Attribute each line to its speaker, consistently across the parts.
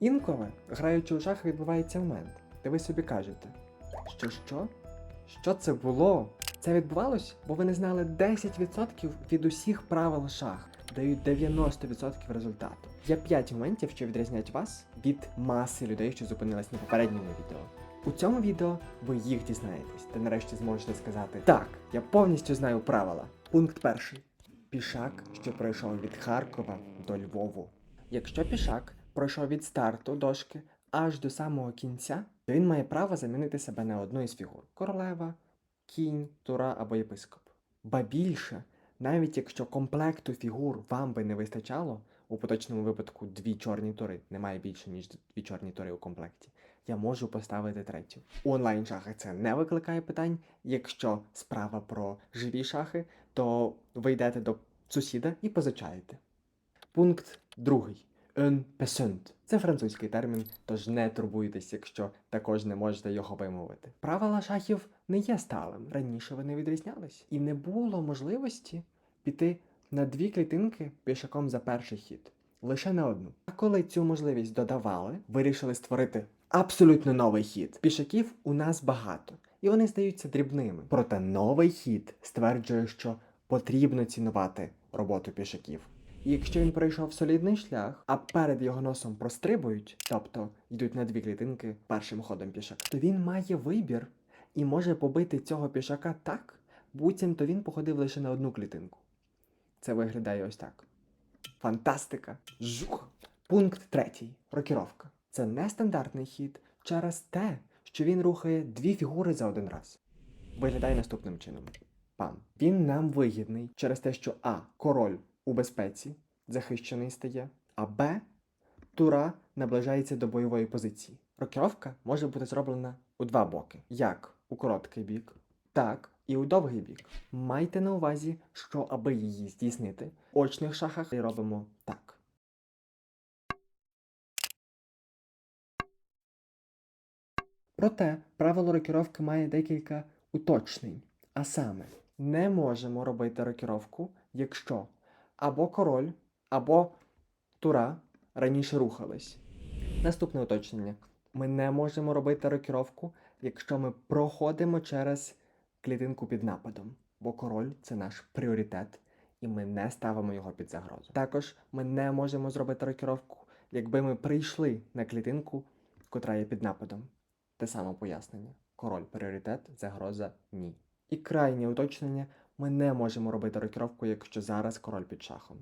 Speaker 1: Інколи, граючи у шахи, відбувається момент, де ви собі кажете, що що? Що це було? Це відбувалось, бо ви не знали 10% від усіх правил шах, дають 90% результату. Є 5 моментів, що відрізняють вас від маси людей, що зупинились на попередньому відео. У цьому відео ви їх дізнаєтесь, та нарешті зможете сказати: Так, я повністю знаю правила. Пункт перший. Пішак, що пройшов від Харкова до Львову. Якщо пішак пройшов від старту дошки аж до самого кінця, то він має право замінити себе на одну із фігур: королева, кінь, тура або єпископ. Ба більше, навіть якщо комплекту фігур вам би не вистачало, у поточному випадку дві чорні тури, немає більше, ніж дві чорні тури у комплекті. Я можу поставити третю. У онлайн шахах це не викликає питань. Якщо справа про живі шахи, то ви йдете до сусіда і позичаєте. Пункт другий. Un passant. Це французький термін, тож не турбуйтесь, якщо також не можете його вимовити. Правила шахів не є сталим. Раніше вони відрізнялись, і не було можливості піти на дві клітинки пішаком за перший хід, лише на одну. А коли цю можливість додавали, вирішили створити абсолютно новий хід. Пішаків у нас багато, і вони здаються дрібними. Проте новий хід стверджує, що потрібно цінувати роботу пішаків. Якщо він пройшов солідний шлях, а перед його носом прострибують, тобто йдуть на дві клітинки першим ходом пішака, то він має вибір і може побити цього пішака так, буцімто він походив лише на одну клітинку. Це виглядає ось так. Фантастика! Жух! Пункт третій. Рокіровка. Це нестандартний хід через те, що він рухає дві фігури за один раз. Виглядає наступним чином. Пам. Він нам вигідний через те, що А. Король у безпеці захищений стає, а Б. Тура наближається до бойової позиції. Рокіровка може бути зроблена у два боки: як у короткий бік, так і у довгий бік. Майте на увазі, що аби її здійснити, в очних шахах робимо так. Проте правило рокіровки має декілька уточнень. А саме, не можемо робити рокіровку, якщо або король, або тура раніше рухались. Наступне уточнення. Ми не можемо робити рокіровку, якщо ми проходимо через клітинку під нападом, бо король це наш пріоритет, і ми не ставимо його під загрозу. Також ми не можемо зробити рокіровку, якби ми прийшли на клітинку, котра є під нападом. Те саме пояснення. Король пріоритет, загроза ні. І крайнє уточнення ми не можемо робити рокіровку, якщо зараз король під шахом.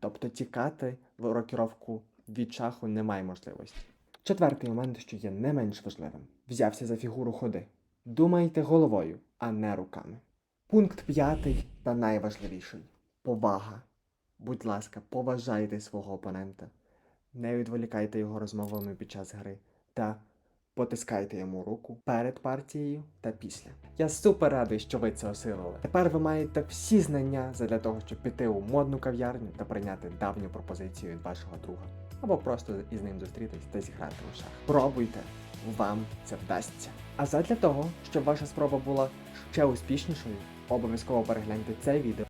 Speaker 1: Тобто тікати в рокіровку від шаху немає можливості. Четвертий момент, що є не менш важливим, взявся за фігуру ходи. Думайте головою, а не руками. Пункт п'ятий та найважливіший повага. Будь ласка, поважайте свого опонента, не відволікайте його розмовами під час гри та потискайте йому руку перед партією та після. Я супер радий, що ви це осилили. Тепер ви маєте всі знання для того, щоб піти у модну кав'ярню та прийняти давню пропозицію від вашого друга, або просто із ним зустрітись та зіграти у шах. Пробуйте, вам це вдасться. А задля того, щоб ваша спроба була ще успішнішою, обов'язково перегляньте це відео